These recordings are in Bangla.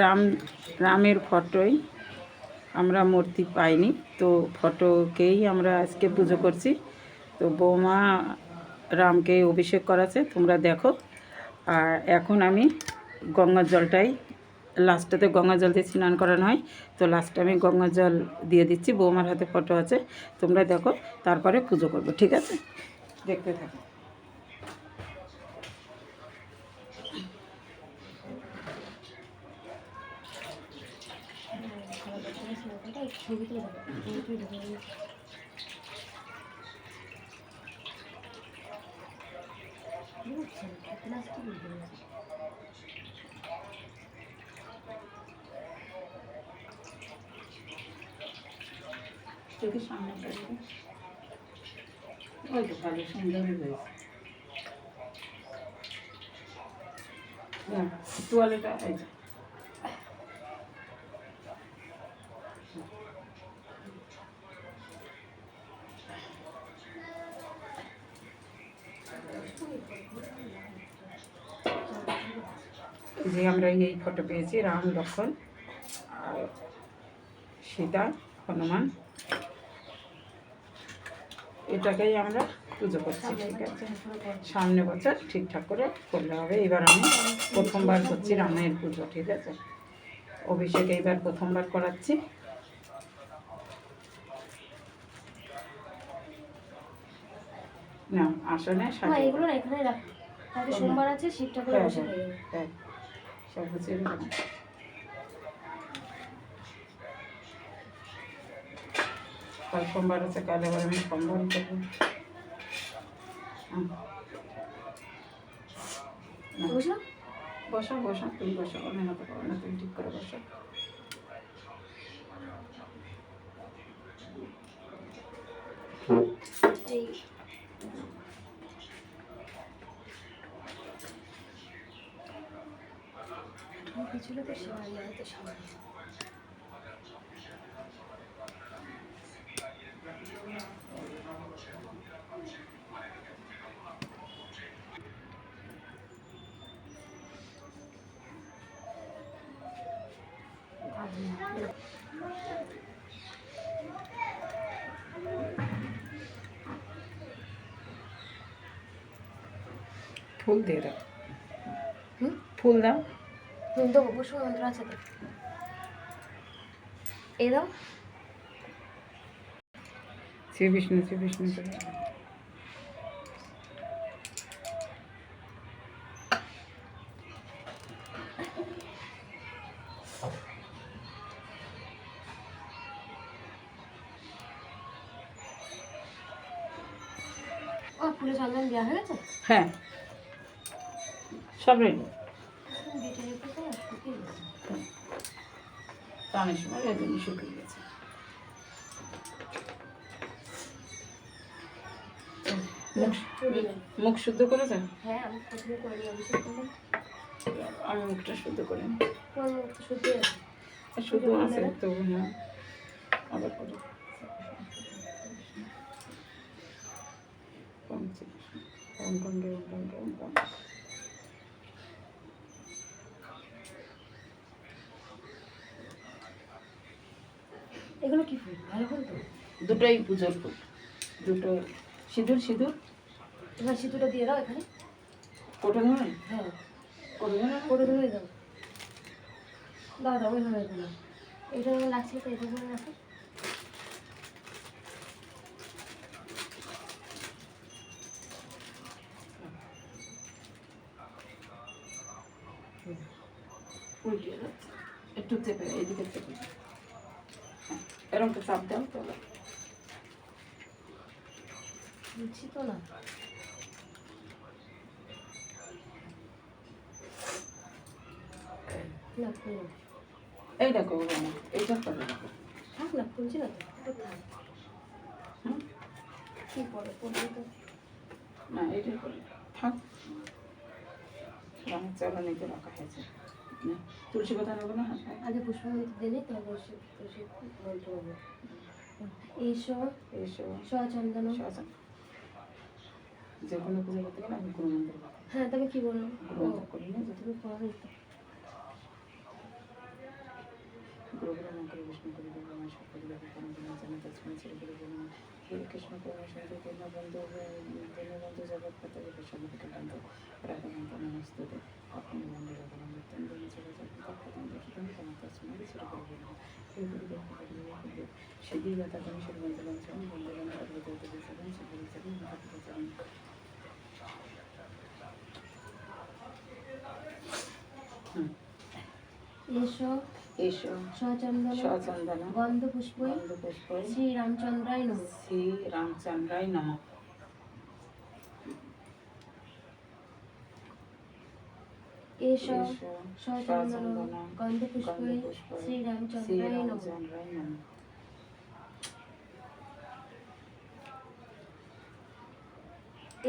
রাম, রামের ফটোই আমরা মূর্তি পাইনি। তো ফটোকেই আমরা আজকে পুজো করছি। তো বৌমা রামকে অভিষেক করাছে তোমরা দেখো। আর এখন আমি গঙ্গার জলটাই লাস্টেতে গঙ্গা জল দিয়ে স্নান করানো হয়। তো লাস্টে আমি গঙ্গা জল দিয়ে দিচ্ছি, বৌমার হাতে ফটো আছে, তোমরা দেখো, তারপরে পুজো করব, ঠিক আছে? দেখতে থাকো। চোখের সামনে। ওই তো ভালো সুন্দর হয়েছে। তোয়ালেটা যে। আমরা এই ফটো পেয়েছি রাম লক্ষণ আর সীতা হনুমান। এটাকেই আমরা পুজো করছি ঠিক আছে? সামনে বছর ঠিকঠাক করে করলে হবে। এবার আমি প্রথমবার করছি রামের পুজো ঠিক আছে? অভিষেক এইবার প্রথমবার করাচ্ছি। না আসনে এগুলো না এখানে রাখ। সোমবার আছে শিব ঠাকুরের বসে যাবে। সব গুছিয়ে দিলাম। কাল সোমবার আছে কাল আবার আমি সোমবার করব। বসো বসো তুমি বসো আমি হাতে পারো না তুমি ঠিক করে বসো এই ছিল তো সবাই হয়তো সবাই ফুল দিয়ে দাও। ফুল দাও। দেবো পুষ্প মন্ত্র আছে এই দাও। শ্রী বিষ্ণু শ্রী বিষ্ণু করে ও ফুলে চন্দন দেওয়া হয়ে গেছে? হ্যাঁ। সব রেডি টানের সময় রেদিনই শুকিয়ে গেছে। মুখ মুখ শুদ্ধ করেছেন? হ্যাঁ আমি প্রথমে করে আমি মুখটা শুদ্ধ করে। শুদ্ধ আছে আর শুদ্ধ আছে তবু না আবার করে। কমছে কম কম কম কম কম এগুলো কি ফুল? ভালো ফুল তো? দুটোই পুজোর ফুল। দুটো সিঁদুর সিঁদুর। এবার সিঁদুরটা দিয়ে দাও এখানে। কোটো ধরে হ্যাঁ। কোটো ধরে করে ধরে দাও দাও দাও ওইভাবে দাও। এটা আমার লাগছে তো এটা করে রাখো উল্টিয়ে যাচ্ছে একটু চেপে এইদিকে চেপে হ্যাঁ এরকম তো চাপ দাও তো বুঝছি তো না। এই দেখো এইটা করে দেখো থাক না ফুলছি না তো কি পরে পড়বে তো না এইটাই করে থাক চালা নিতে রাখা হয়েছে তুলসী পাতা নেব না? হ্যাঁ আগে পুষ্পমন্ত্র দিলে তারপর সে সে মন্ত্র হবে। এইসো এইসব সচন্দন। যে কোনো পুজো করতে গেলে আমি গুরু মন্ত্র হ্যাঁ তবে কি বলল গুরু মন্ত্র করি না গুরু গুরু মঙ্গল বিষ্ণু গুরু গুরু কোন দিন জানা কৃষ্ণ করুণা চলে গুরু নমঃ। হে গুরু দেব হরে সিদ্ধি দাতা তুমি শ্রী বন্ধুবান চরণ বন্ধুবান সর্বদেবতা চরণ শ্রী গুরু চরণ মহাপ্রভু চরণ হুম এসো। এসো। সচন্দন। সচন্দন। গন্ধ পুষ্পই বন্ধু পুষ্প শ্রী রামচন্দ্রায় নম। শ্রী রামচন্দ্রায় নম। এসো সচন্দন গন্ধ পুষ্পই গন্ধপুষ্পই শ্রী শ্রী নম।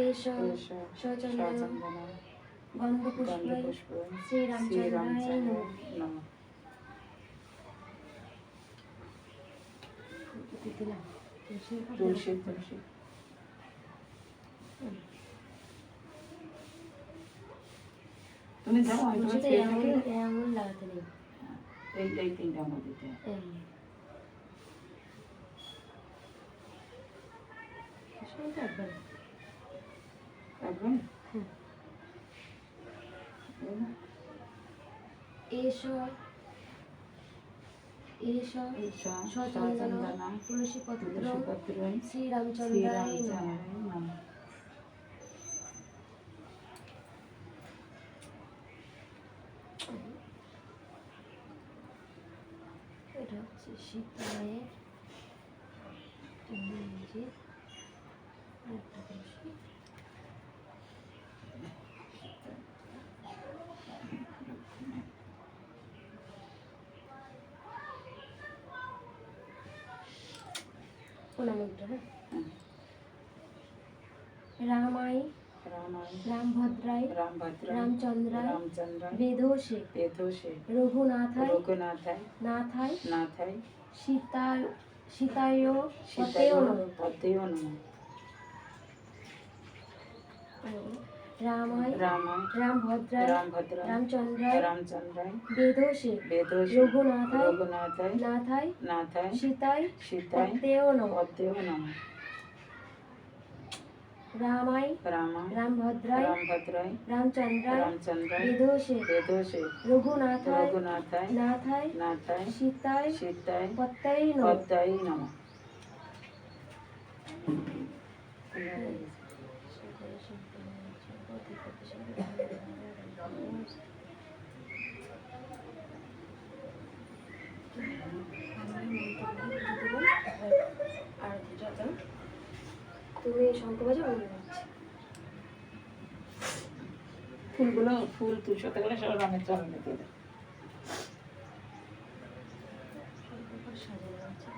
এসো সচন্দন গন্ধপুষ্প নম। তুলসী তুলসী। তুমি যাও আমি তোমার এমন থেকে লাগাতে নেই এই এই তিনটা দিতে রাখবেন এসো এসো সচন্দন তুলসীপত্র শ্রীরামচন্দ্রায় নম আরেকটা তুলসী প্রণামটা হ্যাঁ রামাই রামভদ্রায় রামভদ্র রামচন্দ্রায় রামচন্দ্র বেদোষে বেদোষে রঘুনাথায় রঘুনাথায় নাথায় নাথায় সীতায় সীতায় সীতায় নমঃ। নম রামায় রামায় রামভদ্রায় রামভদ্র রামচন্দ্রায় রামচন্দ্রায় বেদোষে বেদোষে রঘুনাথায় রঘুনাথায় নাথায় নাথায় সীতায় সীতায় পতেও নমঃ। পতেও নম রামায় রামায় রামভদ্রায় রামভদ্রায় রামচন্দ্রায় রামচন্দ্রায় বেদোষে বেদোষে রঘুনাথায় রঘুনাথায় নাথায় নাথায় সীতায় সীতায় পত্তাই নমঃ। পদ্মায় নম আর দুটাটা তুমি শঙ্খ বাজা আমি ফুলগুলো ফুল তুলসতে গেলে সব রঙের চরণে দিয়ে দেয় শঙ্খটা সাজানো আছে।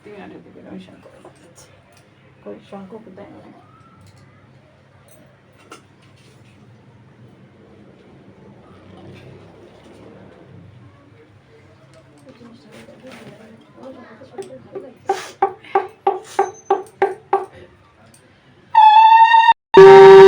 তুমি আরে দেবে আমি শঙ্খ বাজাচ্ছি কই শঙ্খ কোথায় এই জিনিসটা আমার কাছে ভালো লাগে। আমার শঙ্খটা শুনতে ভালো লাগে। আপনার মনে করেছে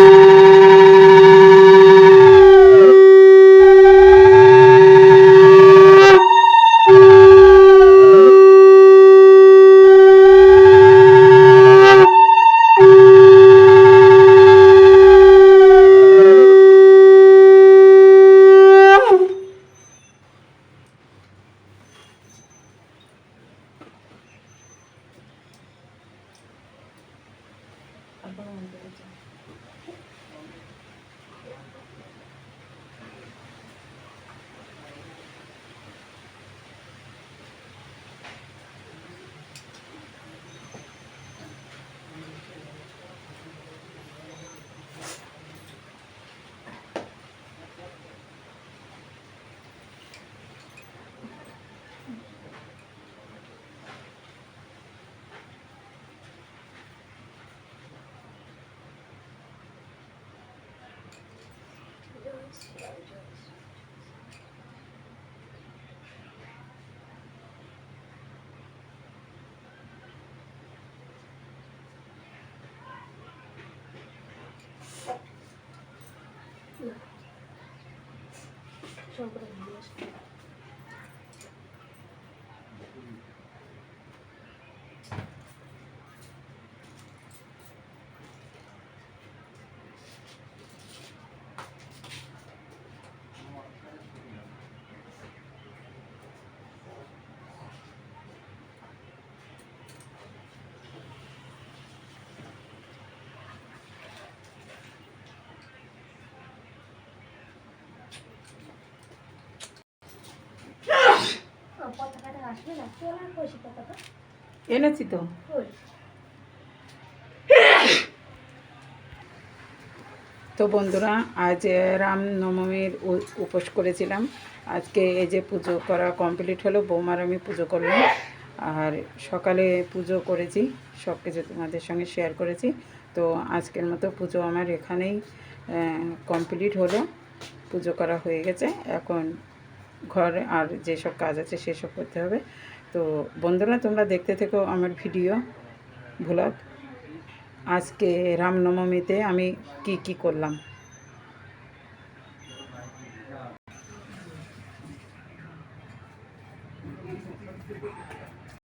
Deixa eu abrir এনেছি তো। তো বন্ধুরা আজ রামনবমীর উপোস করেছিলাম। আজকে এই যে পুজো করা কমপ্লিট হলো বৌমার আমি পুজো করলাম। আর সকালে পুজো করেছি সব কিছু তোমাদের সঙ্গে শেয়ার করেছি। তো আজকের মতো পুজো আমার এখানেই কমপ্লিট হলো। পুজো করা হয়ে গেছে। এখন ঘরে আর যেসব কাজ আছে সেসব করতে হবে। তো বন্ধুরা, তোমরা দেখতে থেকো আমার ভিডিও ভ্লগ আজকে রামনবমীতে আমি কি কি করলাম?